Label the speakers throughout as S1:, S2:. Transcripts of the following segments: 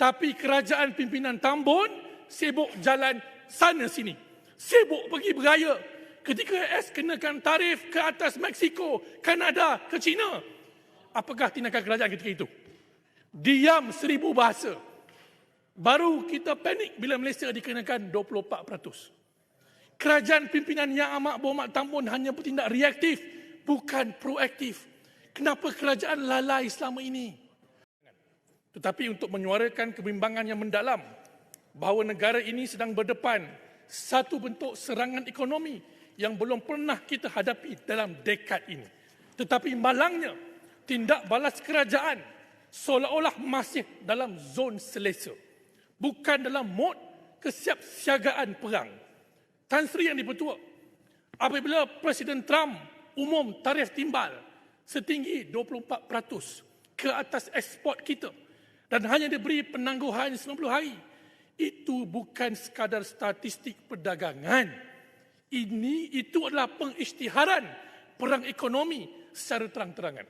S1: Tapi kerajaan pimpinan Tambun sibuk jalan sana sini. Sibuk pergi beraya. Ketika AS kenakan tarif ke atas Mexico, Kanada, ke China. Apakah tindakan kerajaan ketika itu? Diam seribu bahasa. Baru kita panik bila Malaysia dikenakan 24%. Kerajaan pimpinan Yang Amat Berhormat Tambun hanya bertindak reaktif, bukan proaktif. Kenapa kerajaan lalai selama ini? Tetapi untuk menyuarakan kebimbangan yang mendalam bahawa negara ini sedang berdepan satu bentuk serangan ekonomi yang belum pernah kita hadapi dalam dekad ini. Tetapi malangnya tindak balas kerajaan seolah-olah masih dalam zon selesa. Bukan dalam mod kesiapsiagaan perang. Tan Sri yang dipertua, apabila Presiden Trump umum tarif timbal setinggi 24% ke atas ekspor kita, dan hanya diberi penangguhan 90 hari. Itu bukan sekadar statistik perdagangan. Ini itu adalah pengisytiharan perang ekonomi secara terang-terangan.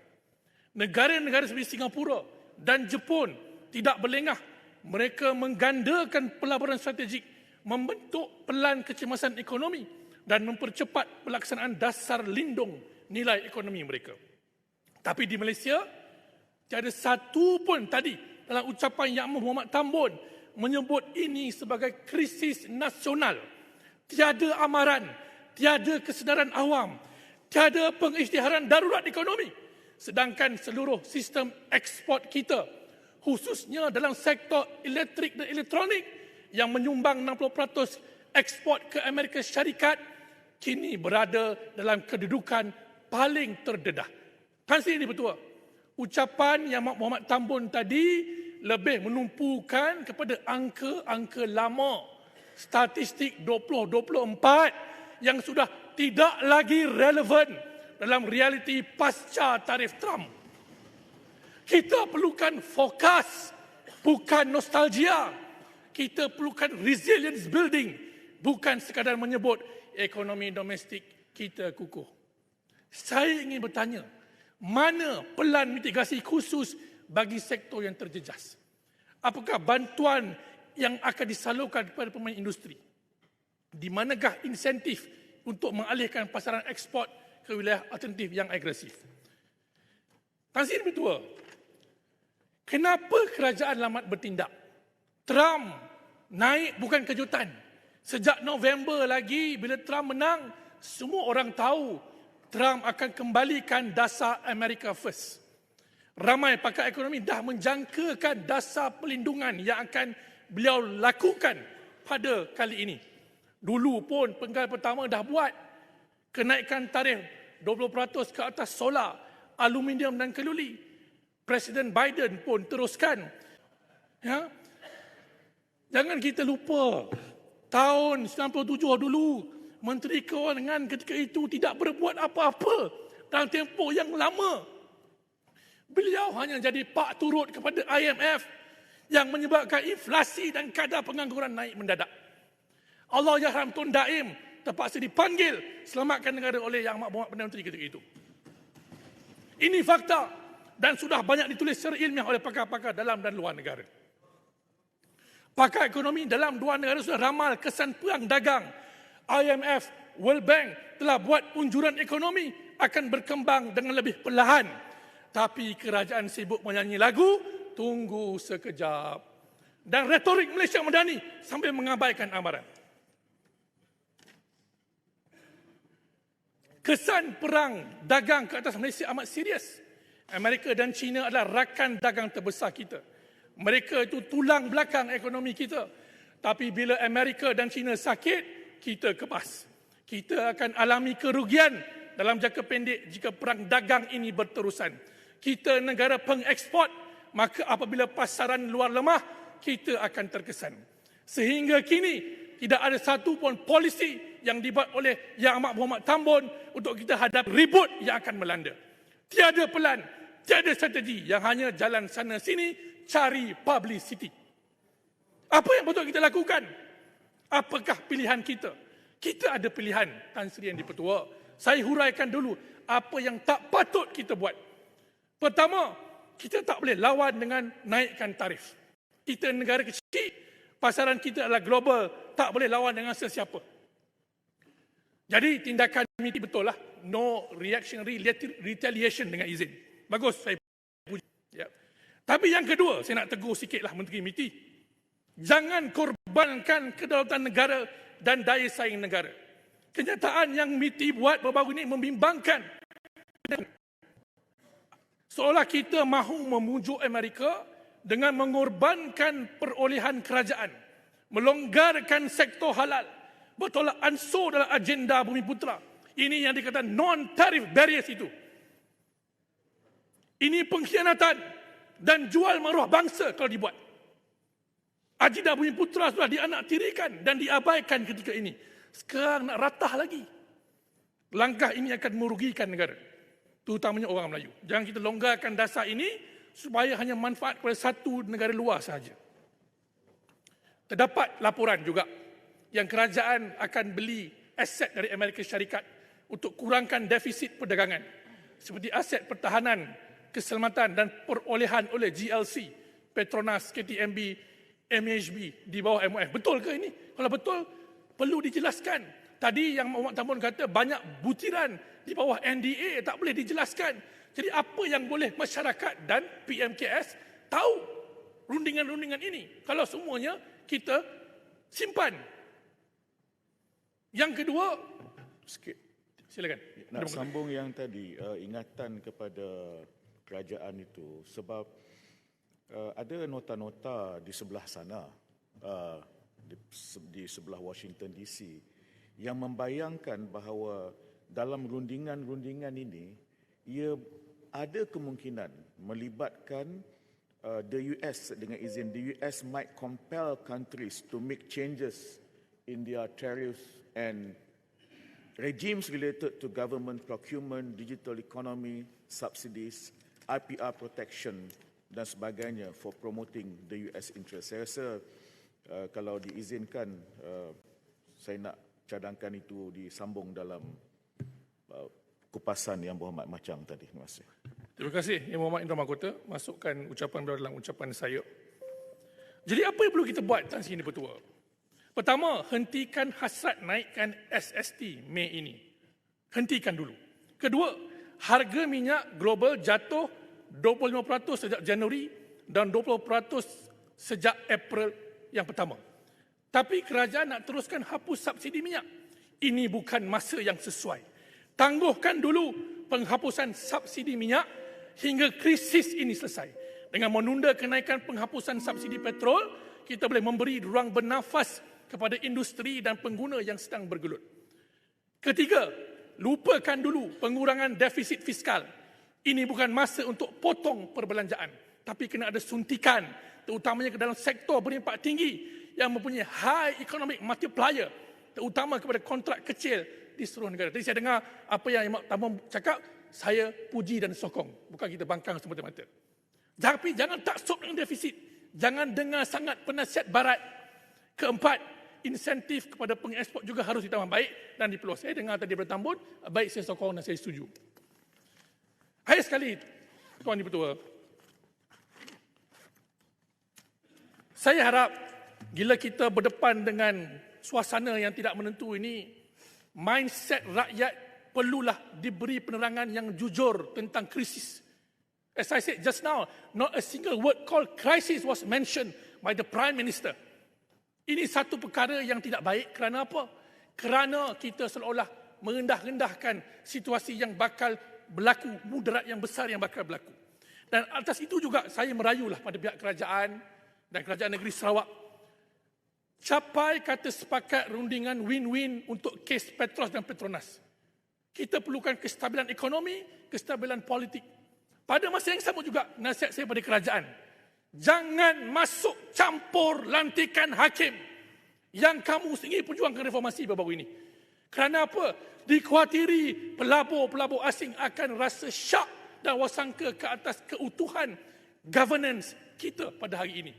S1: Negara-negara seperti Singapura dan Jepun tidak berlengah. Mereka menggandakan pelaburan strategik, membentuk pelan kecemasan ekonomi dan mempercepat pelaksanaan dasar lindung nilai ekonomi mereka. Tapi di Malaysia, tiada satu pun tadi dalam ucapan Yang Muhammad Tambun menyebut ini sebagai krisis nasional. Tiada amaran, tiada kesedaran awam, tiada pengisytiharan darurat ekonomi. Sedangkan seluruh sistem ekspor kita, khususnya dalam sektor elektrik dan elektronik yang menyumbang 60% ekspor ke Amerika Syarikat, kini berada dalam kedudukan paling terdedah. Kan sini betul. Ucapan yang Muhammad Tambun tadi lebih menumpukan kepada angka-angka lama statistik 2024 yang sudah tidak lagi relevan dalam realiti pasca tarif Trump. Kita perlukan fokus bukan nostalgia. Kita perlukan resilience building bukan sekadar menyebut ekonomi domestik kita kukuh. Saya ingin bertanya, mana pelan mitigasi khusus bagi sektor yang terjejas? Apakah bantuan yang akan disalurkan kepada pemain industri? Di manakah insentif untuk mengalihkan pasaran ekspor ke wilayah alternatif yang agresif? Tan Betua, kenapa kerajaan lambat bertindak? Trump naik bukan kejutan. Sejak November lagi bila Trump menang, semua orang tahu Trump akan kembalikan dasar America First ramai pakar ekonomi dah menjangkakan dasar pelindungan yang akan beliau lakukan pada kali ini. Dulu pun penggal pertama dah buat kenaikan tarif 20% ke atas solar, aluminium dan keluli. Presiden Biden pun teruskan. Ya. Jangan kita lupa tahun 97 dulu Menteri Kewangan ketika itu tidak berbuat apa-apa dalam tempoh yang lama Beliau hanya jadi pak turut kepada IMF yang menyebabkan inflasi dan kadar pengangguran naik mendadak. Allah Yahram Tun Daim terpaksa dipanggil selamatkan negara oleh Yang Berhormat Perdana Menteri ketika itu. Ini fakta dan sudah banyak ditulis secara ilmiah oleh pakar-pakar dalam dan luar negara. Pakar ekonomi dalam dua negara sudah ramal kesan perang dagang. IMF, World Bank telah buat unjuran ekonomi akan berkembang dengan lebih perlahan tapi kerajaan sibuk menyanyi lagu, tunggu sekejap. Dan retorik Malaysia Madani sambil mengabaikan amaran. Kesan perang dagang ke atas Malaysia amat serius. Amerika dan China adalah rakan dagang terbesar kita. Mereka itu tulang belakang ekonomi kita. Tapi bila Amerika dan China sakit, kita kebas. Kita akan alami kerugian dalam jangka pendek jika perang dagang ini berterusan kita negara pengeksport, maka apabila pasaran luar lemah, kita akan terkesan. Sehingga kini, tidak ada satu pun polisi yang dibuat oleh Yang Amat Muhammad Tambun untuk kita hadap ribut yang akan melanda. Tiada pelan, tiada strategi yang hanya jalan sana sini cari publicity. Apa yang betul kita lakukan? Apakah pilihan kita? Kita ada pilihan, Tan Sri yang dipertua. Saya huraikan dulu apa yang tak patut kita buat. Pertama, kita tak boleh lawan dengan naikkan tarif. Kita negara kecil, pasaran kita adalah global, tak boleh lawan dengan sesiapa. Jadi tindakan MITI betul lah. No reactionary retaliation dengan izin. Bagus, saya puji. Ya. Tapi yang kedua, saya nak tegur sikit lah Menteri MITI. Jangan korbankan kedaulatan negara dan daya saing negara. Kenyataan yang MITI buat baru-baru ini membimbangkan. Seolah kita mahu memujuk Amerika dengan mengorbankan perolehan kerajaan, melonggarkan sektor halal, bertolak ansur dalam agenda Bumi Putra. Ini yang dikatakan non-tarif barriers itu. Ini pengkhianatan dan jual maruah bangsa kalau dibuat. Agenda Bumi Putra sudah dianaktirikan dan diabaikan ketika ini. Sekarang nak ratah lagi. Langkah ini akan merugikan negara. Terutamanya orang Melayu. Jangan kita longgarkan dasar ini supaya hanya manfaat kepada satu negara luar sahaja. Terdapat laporan juga yang kerajaan akan beli aset dari Amerika Syarikat untuk kurangkan defisit perdagangan seperti aset pertahanan, keselamatan dan perolehan oleh GLC, Petronas, KTMB, MHB di bawah MOF. Betul ke ini? Kalau betul, perlu dijelaskan. Tadi yang Muhammad Tambun kata banyak butiran di bawah NDA tak boleh dijelaskan. Jadi apa yang boleh masyarakat dan PMKS tahu rundingan-rundingan ini? Kalau semuanya kita simpan yang kedua, sikit. Silakan.
S2: Nak sambung yang tadi, uh, ingatan kepada kerajaan itu sebab uh, ada nota-nota di sebelah sana, uh, di, di sebelah Washington DC yang membayangkan bahawa dalam rundingan-rundingan ini ia ada kemungkinan melibatkan uh, the US dengan izin the US might compel countries to make changes in their tariffs and regimes related to government procurement, digital economy, subsidies, IPR protection dan sebagainya for promoting the US interest. Saya rasa uh, kalau diizinkan uh, saya nak cadangkan itu disambung dalam uh, kupasan yang Muhammad Macang tadi. Terima kasih.
S1: Terima kasih Yang Muhammad Indra Mahkota masukkan ucapan beliau dalam ucapan saya. Jadi apa yang perlu kita buat Tan Sri Pertua? Pertama, hentikan hasrat naikkan SST Mei ini. Hentikan dulu. Kedua, harga minyak global jatuh 25% sejak Januari dan 20% sejak April yang pertama. Tapi kerajaan nak teruskan hapus subsidi minyak. Ini bukan masa yang sesuai. Tangguhkan dulu penghapusan subsidi minyak hingga krisis ini selesai. Dengan menunda kenaikan penghapusan subsidi petrol, kita boleh memberi ruang bernafas kepada industri dan pengguna yang sedang bergelut. Ketiga, lupakan dulu pengurangan defisit fiskal. Ini bukan masa untuk potong perbelanjaan, tapi kena ada suntikan terutamanya ke dalam sektor berimpak tinggi yang mempunyai high economic multiplier terutama kepada kontrak kecil di seluruh negara. Tadi saya dengar apa yang Imam Tamam cakap, saya puji dan sokong. Bukan kita bangkang semata-mata. Tapi jangan taksub dengan defisit. Jangan dengar sangat penasihat barat. Keempat, insentif kepada pengeksport juga harus ditambah baik dan diperluas. Saya dengar tadi bertambun, baik saya sokong dan saya setuju. Hai sekali, Tuan Ibu Tua. Saya harap bila kita berdepan dengan suasana yang tidak menentu ini, mindset rakyat perlulah diberi penerangan yang jujur tentang krisis. As I said just now, not a single word called crisis was mentioned by the Prime Minister. Ini satu perkara yang tidak baik kerana apa? Kerana kita seolah-olah merendah-rendahkan situasi yang bakal berlaku, mudarat yang besar yang bakal berlaku. Dan atas itu juga saya merayulah pada pihak kerajaan dan kerajaan negeri Sarawak. Capai kata sepakat rundingan win-win untuk kes Petros dan Petronas. Kita perlukan kestabilan ekonomi, kestabilan politik. Pada masa yang sama juga nasihat saya pada kerajaan Jangan masuk campur lantikan hakim yang kamu sendiri perjuangkan reformasi baru-baru ini. Kerana apa? Dikhawatiri pelabur-pelabur asing akan rasa syak dan wasangka ke atas keutuhan governance kita pada hari ini.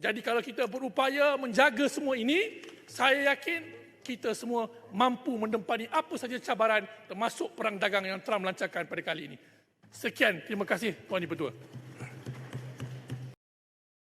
S1: Jadi kalau kita berupaya menjaga semua ini, saya yakin kita semua mampu mendempani apa saja cabaran termasuk perang dagang yang Trump lancarkan pada kali ini. Sekian, terima kasih Tuan Ibu Tua.